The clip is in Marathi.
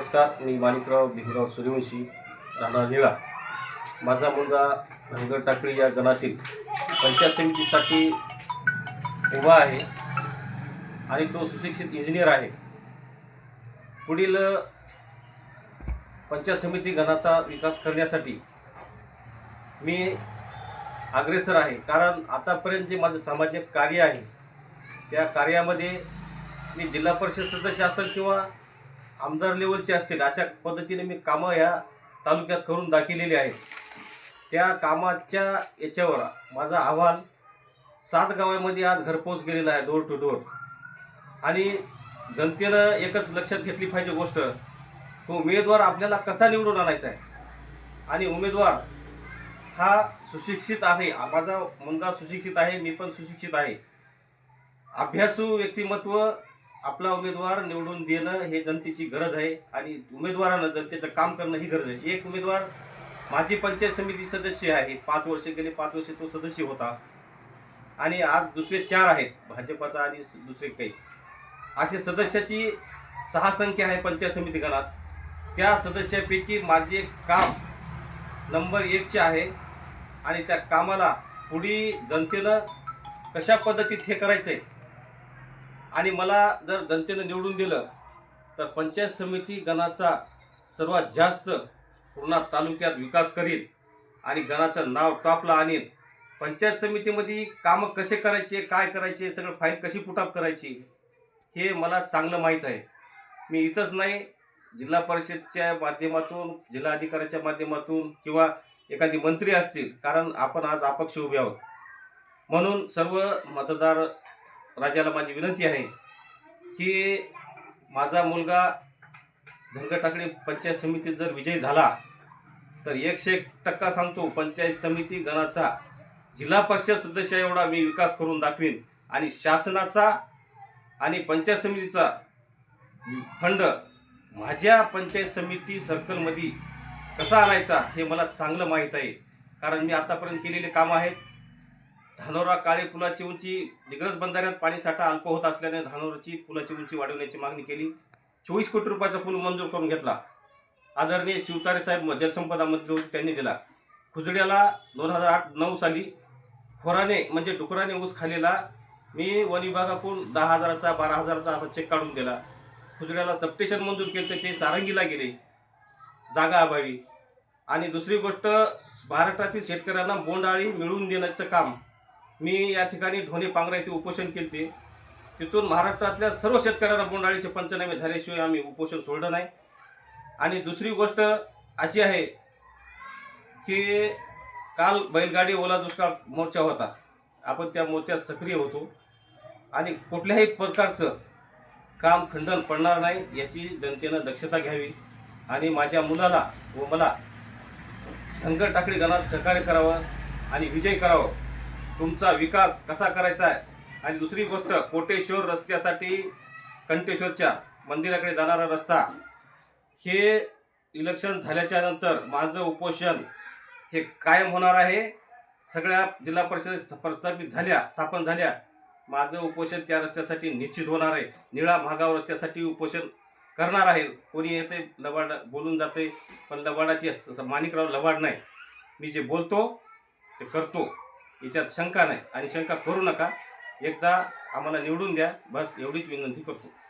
नमस्कार मी माणिकराव भीमराव सूर्यवंशी राहणार निळा. माझा मुलगा धनगर टाकळी या गणातील पंचायत समितीसाठी उभा आहे आणि तो सुशिक्षित इंजिनियर आहे. पुढील पंचायत समिती गणाचा विकास करण्यासाठी मी अग्रेसर आहे. कारण आतापर्यंत जे माझं सामाजिक कार्य आहे त्या कार्यामध्ये मी जिल्हा परिषद सदस्य असेल किंवा आमदार लेवलचे असतील अशा पद्धतीने मी कामं ह्या तालुक्यात करून दाखवलेली आहेत. त्या कामाच्या याच्यावर माझा अहवाल सात गावामध्ये आज घरपोच गेलेला आहे डोर टू डोर आणि जनतेनं एकच लक्षात घेतली पाहिजे गोष्ट तो उमेदवार आपल्याला कसा निवडून आणायचा आहे? आणि उमेदवार हा सुशिक्षित आहे माझा मुलगा सुशिक्षित आहे मी पण सुशिक्षित आहे. अभ्यासू व्यक्तिमत्व आपला उमेदवार निवडून देणं हे जनतेची गरज आहे आणि उमेदवारानं जनतेचं काम करणं ही गरज आहे. एक उमेदवार माजी पंचायत समिती सदस्य आहे. पाच वर्ष गेले पाच वर्ष तो सदस्य होता. आणि आज दुसरे चार आहेत भाजपाचा आणि दुसरे काही. असे सदस्याची सहा संख्या आहे पंचायत समिती गणात. त्या सदस्यापैकी माझे एक काम नंबर एकचे आहे आणि त्या कामाला पुढी जनतेनं कशा पद्धतीत हे करायचं आहे आणि मला जर जनतेनं निवडून दिलं तर पंचायत समिती गणाचा सर्वात जास्त पूर्णा तालुक्यात विकास करील आणि गणाचं नाव टॉपला आणीन पंचायत समितीमध्ये कामं कसे करायचे काय करायचे सगळं फाईल कशी पुटाप करायची हे मला चांगलं माहीत आहे. मी इथंच नाही जिल्हा परिषदच्या माध्यमातून जिल्हाधिकाऱ्याच्या माध्यमातून किंवा एखादी मंत्री असतील कारण आपण आज अपक्ष उभे आहोत. म्हणून सर्व मतदार राजाला माझी विनंती आहे की माझा मुलगा धनगर टाकळी पंचायत समितीत जर विजयी झाला तर एकशे एक टक्का सांगतो पंचायत समिती गणाचा जिल्हा परिषद सदस्य एवढा मी विकास करून दाखवीन. आणि शासनाचा आणि पंचायत समितीचा फंड माझ्या पंचायत समिती सर्कलमध्ये कसा आणायचा हे मला चांगलं माहीत आहे. कारण मी आतापर्यंत केलेले कामं आहेत. धानोरा काळे पुलाची उंची निग्रज बंधाऱ्यात पाणीसाठा अल्प होत असल्याने धानोराची पुलाची उंची वाढवण्याची मागणी केली. चोवीस कोटी रुपयाचा पूल मंजूर करून घेतला. आदरणीय शिवतारे साहेब जलसंपदा मंत्री होते त्यांनी दिला. खुजड्याला दोन हजार आठ नऊ साली खोराने म्हणजे डुकराने ऊस खालेला मी वन विभागाकडून दहा हजाराचा बारा हजाराचा असा चेक काढून दिला. खुजड्याला सबस्टेशन मंजूर केलं ते सारंगीला गेले. जागा अभावी. आणि दुसरी गोष्ट महाराष्ट्रातील शेतकऱ्यांना बोंडाळी मिळवून देण्याचं काम. मी या ठिकाणी ढोणे पांगरा येथे उपोषण केले तिथून महाराष्ट्रातल्या सर्व शेतकऱ्यांना बोंडाळीचे पंचनामे झाल्याशिवाय आम्ही उपोषण सोडलं नाही. आणि दुसरी गोष्ट अशी आहे की काल बैलगाडी ओला दुष्काळ मोर्चा होता. आपण त्या मोर्चात सक्रिय होतो. आणि कुठल्याही प्रकारचं काम खंडन पडणार नाही याची जनतेनं दक्षता घ्यावी. आणि माझ्या मुलाला व मला शंकर टाकळी गणात सहकार्य करावं आणि विजय करावं. तुमचा विकास कसा करायचा आहे? आणि दुसरी गोष्ट कोटेश्वर रस्त्यासाठी कंटेश्वरच्या मंदिराकडे जाणारा रस्ता हे इलेक्शन झाल्याच्यानंतर माझं उपोषण हे कायम होणार आहे. सगळ्या जिल्हा परिषद प्रस्थापित झाल्या स्थापन झाल्या. माझं उपोषण त्या रस्त्यासाठी निश्चित होणार आहे. निळा भागावर रस्त्यासाठी उपोषण करणार आहे. कोणी येते लबाड बोलून जाते पण लबाडाची माणिकराव लबाड नाही. मी जे बोलतो ते करतो. याच्यात शंका नाही आणि शंका करू नका. एकदा आम्हाला निवडून द्या. बस एवढीच विनंती करतो.